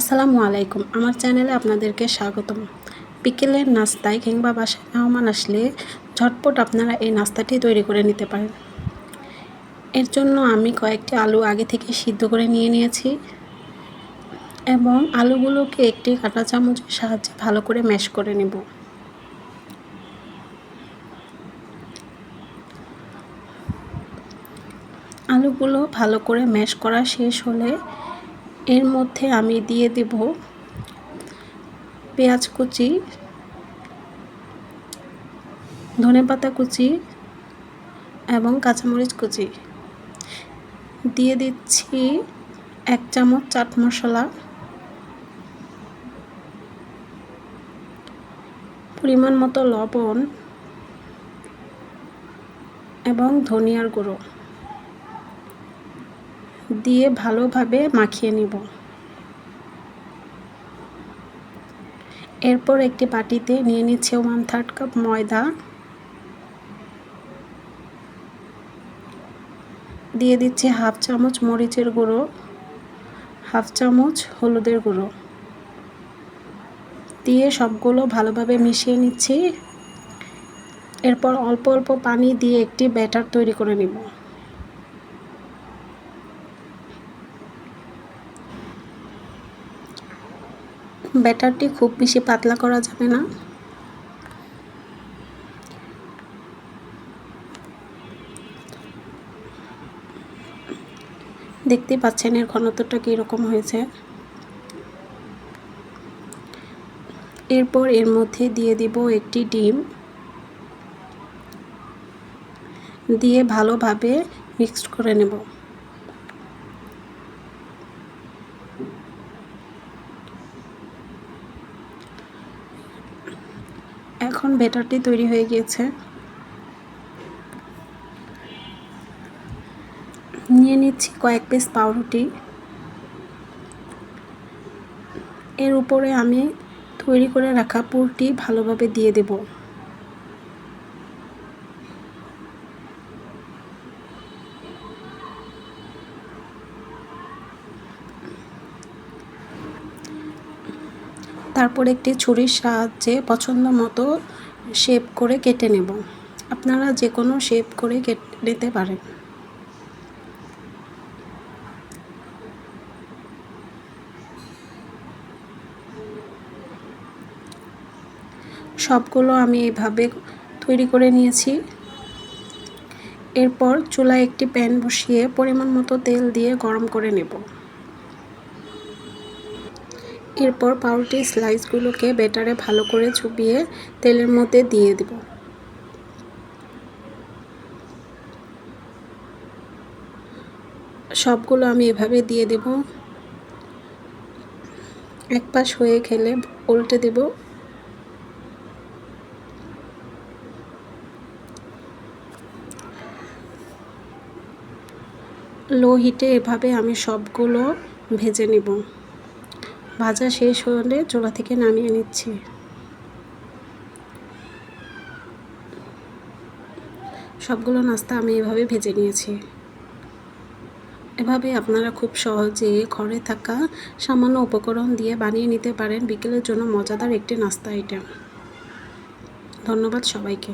আসসালামু আলাইকুম। আমার চ্যানেলে আপনাদেরকে স্বাগতম। বিকেলের নাস্তায় কিংবা বাসায় মেহমান আসলে ঝটপট আপনারা এই নাস্তাটি তৈরি করে নিতে পারেন। এর জন্য আমি কয়েকটি আলু আগে থেকে সিদ্ধ করে নিয়ে নিয়েছি এবং আলুগুলোকে একটি কাঁটা চামচের সাহায্যে ভালো করে ম্যাশ করে নেব। আলুগুলো ভালো করে ম্যাশ করা শেষ হলে এর মধ্যে আমি দিয়ে দেব পেঁয়াজ কুচি ধনেপাতা কুচি এবং কাঁচামরিচ কুচি। দিয়ে দিচ্ছি এক চামচ চাট মশলা। পরিমাণ মতো লবণ এবং ধনিয়ার গুঁড়ো। দিয়ে ভালোভাবে মাখিয়ে নিব। এরপর একটি বাটিতে নিয়ে নিচ্ছে ওয়ান থার্ড কাপ ময়দা। দিয়ে দিচ্ছি হাফ চামচ মরিচের গুঁড়ো হাফ চামচ হলুদের গুঁড়ো। দিয়ে সবগুলো ভালোভাবে মিশিয়ে নিচ্ছি। এরপর অল্প অল্প পানি দিয়ে একটি ব্যাটার তৈরি করে নিব। ব্যাটারটি খুব বেশি পাতলা করা যাবে না। দেখতে পাচ্ছেন এর ঘনত্বটা কীরকম হয়েছে। এরপর এর মধ্যে দিয়ে দিব একটি ডিম। দিয়ে ভালোভাবে মিক্সড করে নেব। এখন ব্যাটারটি তৈরি হয়ে গিয়েছে। নিয়ে নিচ্ছি কয়েক পিস পাউরুটি। এর উপরে আমি তৈরি করে রাখা পুরটি ভালোভাবে দিয়ে দেব। তারপর একটি ছুরির সাহায্যে পছন্দ মতো শেপ করে কেটে নেব। আপনারা যে কোনো শেপ করে কেটে, নিতে পারেন। সবগুলো আমি এইভাবে তৈরি করে নিয়েছি। এরপর চুলায় একটি প্যান বসিয়ে পরিমাণ মতো তেল দিয়ে গরম করে নেব। এরপর পাউরুটির স্লাইসগুলোকে বেটারে ভালো করে চুপিয়ে তেলের মধ্যে দিয়ে দেব। সবগুলো আমি এভাবে দিয়ে দেব। এক পাশ হয়ে খেলে উল্টে দেব। লো হিটে এভাবে আমি সবগুলো ভেজে নেব। ভাজা শেষ হলে চোলা থেকে নামিয়ে নিচ্ছি। সবগুলো নাস্তা আমি এভাবে ভেজে নিয়েছি। এভাবে আপনারা খুব সহজে ঘরে থাকা সামান্য উপকরণ দিয়ে বানিয়ে নিতে পারেন। বিকেলের জন্য মজাদার একটি নাস্তা আইটেম ধন্যবাদ সবাইকে।